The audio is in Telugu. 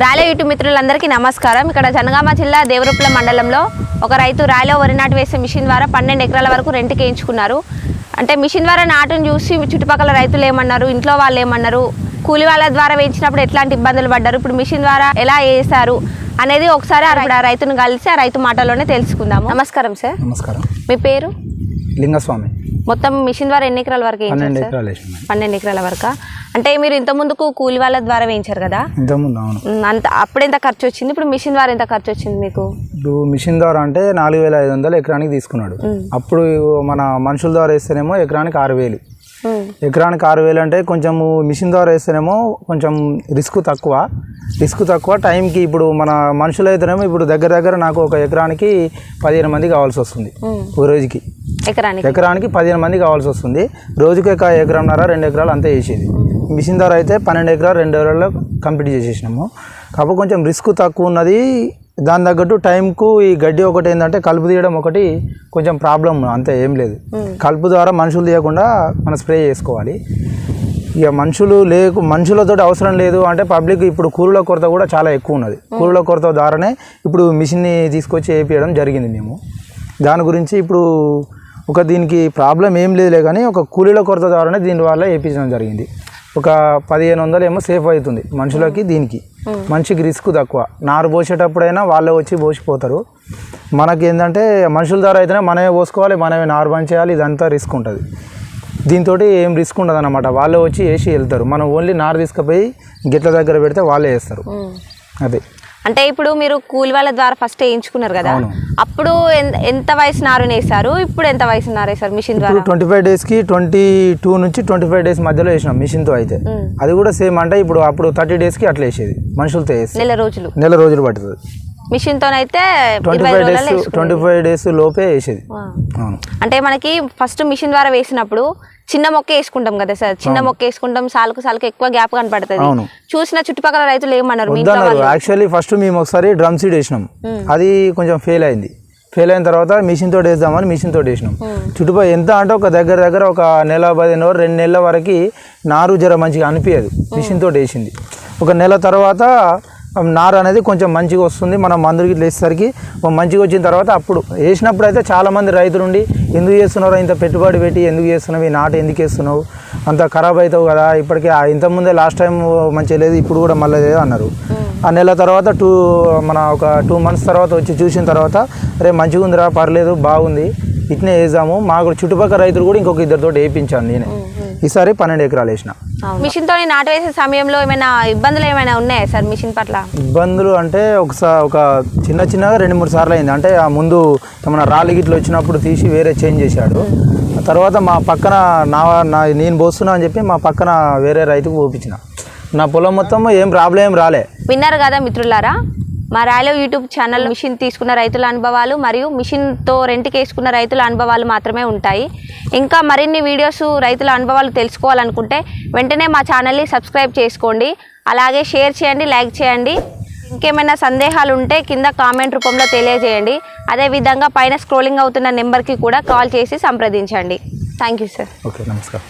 రాయల యూట్యూబ్ మిత్రులందరికీ నమస్కారం. ఇక్కడ జనగామ జిల్లా దేవరూపల మండలంలో ఒక రైతు రాయలో వరి నాటు వేసే మిషన్ ద్వారా పన్నెండు ఎకరాల వరకు రెంట్కి వేయించుకున్నారు. అంటే మిషన్ ద్వారా నాటును చూసి చుట్టుపక్కల రైతులు ఏమన్నారు ఇంట్లో వాళ్ళు ఏమన్నారు కూలి వాళ్ళ ద్వారా వేయించినప్పుడు ఎట్లాంటి ఇబ్బందులు పడ్డారు ఇప్పుడు మిషన్ ద్వారా ఎలా వేసారు అనేది ఒకసారి ఆ రైతును కలిసి ఆ రైతు మాటలోనే తెలుసుకుందాము. నమస్కారం సార్. నమస్కారం. మీ పేరు? లింగస్వామి. మొత్తం మిషన్ ద్వారా ఎన్ని ఎకరాల వరకు పన్నెండు ఎకరాల వరకు. అంటే మీరు ఇంత ముందుకు కూలి వాళ్ళ ద్వారా వేయించారు కదా? ఇంతకుముందు అవును. అంత అప్పుడు ఎంత ఖర్చు వచ్చింది? ఇప్పుడు మిషన్ ద్వారా ఎంత ఖర్చు వచ్చింది మీకు? ఇప్పుడు మిషన్ ద్వారా అంటే నాలుగు వేల ఐదు వందలు ఎకరానికి తీసుకున్నాడు. అప్పుడు మన మనుషుల ద్వారా వేస్తేనేమో ఎకరానికి ఆరు వేలు. ఎకరానికి ఆరు వేలు అంటే కొంచెం మిషన్ ద్వారా వేస్తేనేమో కొంచెం రిస్క్ తక్కువ. రిస్క్ తక్కువ టైంకి ఇప్పుడు మన మనుషులు అయితేనేమో ఇప్పుడు దగ్గర దగ్గర నాకు ఒక ఎకరానికి పదిహేను మంది కావాల్సి వస్తుంది. ఓ రోజుకి. ఎకరానికి? ఎకరానికి పదిహేను మంది కావాల్సి వస్తుంది. రోజుకి ఒక ఎకరంన్నర రెండు ఎకరాలు అంతే వేసేది మిషన్ ద్వారా అయితే పన్నెండు ఎకరాలు రెండు ఎకరాల్లో కంప్లీట్ చేసేసినాము. కాకపోతే కొంచెం రిస్క్ తక్కువ ఉన్నది. దాని తగ్గట్టు టైంకు ఈ గడ్డి ఒకటి ఏంటంటే కలుపు తీయడం ఒకటి కొంచెం ప్రాబ్లం అంతే ఏం లేదు. కలుపు ద్వారా మనుషులు తీయకుండా మనం స్ప్రే చేసుకోవాలి. ఇక మనుషులు లేకు మనుషులతో అవసరం లేదు అంటే పబ్లిక్ ఇప్పుడు కూలీల కొరత కూడా చాలా ఎక్కువ ఉన్నది. కూలీల కొరత ద్వారానే ఇప్పుడు మిషన్ని తీసుకొచ్చి వేపించడం జరిగింది మేము. దాని గురించి ఇప్పుడు ఒక దీనికి ప్రాబ్లం ఏం లేదులే కానీ ఒక కూలీల కొరత ద్వారానే దీని వల్ల వేయించడం జరిగింది. ఒక పదిహేను వందలు ఏమో సేఫ్ అవుతుంది మనుషులకి దీనికి. మనిషికి రిస్క్ తక్కువ. నారు పోసేటప్పుడైనా వాళ్ళే వచ్చి పోసిపోతారు. మనకి ఏంటంటే మనుషుల ద్వారా అయితేనే మనమే పోసుకోవాలి మనమే నారు పంచేయాలి ఇదంతా రిస్క్ ఉంటుంది. దీంతో ఏం రిస్క్ ఉండదు అనమాట వాళ్ళే వచ్చి వేసి వెళ్తారు. మనం ఓన్లీ నారు తీసుకుపోయి గిట్ల దగ్గర పెడితే వాళ్ళే వేస్తారు. అదే. అంటే ఇప్పుడు మీరు కూలి వాళ్ళ ద్వారా ఫస్ట్ వేయించుకున్నారు కదా. అప్పుడు ఎంత వయసు నారుని వేసారు ఇప్పుడు ఎంత వయసు నారు వేసారు మిషన్ ద్వారా? ట్వంటీ ఫైవ్ డేస్కి ట్వంటీ టూ నుంచి ట్వంటీ ఫైవ్ డేస్ మధ్యలో వేసినాం మిషన్తో అయితే. మ్. అది కూడా సేమ్ అంటే ఇప్పుడు అప్పుడు థర్టీ డేస్కి అట్లా వేసేది మనుషులతో వేసి. నెల రోజులు. నెల రోజులు పడుతుంది. మిషన్ తోనైతే twenty five days twenty five days లోపే వేసేది. అంటే మనకి ఫస్ట్ మిషన్ ద్వారా వేసినప్పుడు చిన్న మొక్క వేసుకుంటాం కదా సార్? చిన్న మొక్క వేసుకుంటాం సాలుకు సాలుకు ఎక్కువ గ్యాప్ కనపడుతుంది. చూసిన చుట్టుపక్కల రైతులు ఏమన్నారు యాక్చువల్లీ ఫస్ట్ మేము ఒకసారి డ్రమ్ సీడ్ వేసినాం. అది కొంచెం ఫెయిల్ అయింది. ఫెయిల్ అయిన తర్వాత మిషన్ తోటి వేద్దామని మిషన్ తోటి వేసినాం. చుట్టుపక్కల ఎంత అంటే ఒక దగ్గర దగ్గర ఒక నెల పదిహేను రోజులు, రెండు నెలల వరకు నారు జర మంచిగా అనిపించదు మిషన్ తోటి వేసింది. ఒక నెల తర్వాత నారు అనేది కొంచెం మంచిగా వస్తుంది. మనం మందులు ఇట్లా వేసేసరికి మంచిగా వచ్చిన తర్వాత అప్పుడు వేసినప్పుడు అయితే చాలామంది రైతులుండి ఎందుకు చేస్తున్నారో ఇంత పెట్టుబడి పెట్టి ఎందుకు చేస్తున్నావు? ఈ నాటు ఎందుకు వేస్తున్నావు? అంత ఖరాబ్ అవుతావు కదా ఇప్పటికే ఇంతకుముందే లాస్ట్ టైం మంచిగా లేదు ఇప్పుడు కూడా మళ్ళీ లేదు అన్నారు. ఆ నెల తర్వాత టూ మన ఒక టూ మంత్స్ తర్వాత వచ్చి చూసిన తర్వాత రే మంచిగా ఉందిరా పర్లేదు బాగుంది. ఇట్నే వేసాము మాకు చుట్టుపక్కల రైతులు కూడా ఇంకొక ఇద్దరితో వేయించాను నేనే. ఈసారి పన్నెండు ఎకరాలు వేసిన. మిషన్ తోని నాటు వేసే సమయంలో ఏమైనా ఇబ్బందులు ఏమైనా ఉన్నాయా సార్ మిషన్ పట్ల? ఇబ్బందులు అంటే ఒకసారి ఒక చిన్న చిన్నగా రెండు మూడు సార్లు అయింది. అంటే ఆ ముందు ఏమైనా రాళ్ళు గిట్లు వచ్చినప్పుడు తీసి వేరే చేంజ్ చేశాడు. ఆ తర్వాత మా పక్కన నా నా నేను పోస్తున్నా అని చెప్పి మా పక్కన వేరే రైతుకు పోపించిన. నా పొలం మొత్తం ఏం ప్రాబ్లం ఏం రాలే. విన్నారు కదా మిత్రులారా? మా రాయలో యూట్యూబ్ ఛానల్ మిషన్ తీసుకున్న రైతుల అనుభవాలు మరియు మిషన్తో రెంట్కి వేసుకున్న రైతుల అనుభవాలు మాత్రమే ఉంటాయి. ఇంకా మరిన్ని వీడియోస్ రైతుల అనుభవాలు తెలుసుకోవాలనుకుంటే వెంటనే మా ఛానల్ని సబ్స్క్రైబ్ చేసుకోండి. అలాగే షేర్ చేయండి లైక్ చేయండి. ఇంకేమైనా సందేహాలు ఉంటే కింద కామెంట్ రూపంలో తెలియజేయండి. అదేవిధంగా పైన స్క్రోలింగ్ అవుతున్న నెంబర్కి కూడా కాల్ చేసి సంప్రదించండి. Thank you sir. ఓకే నమస్కారం.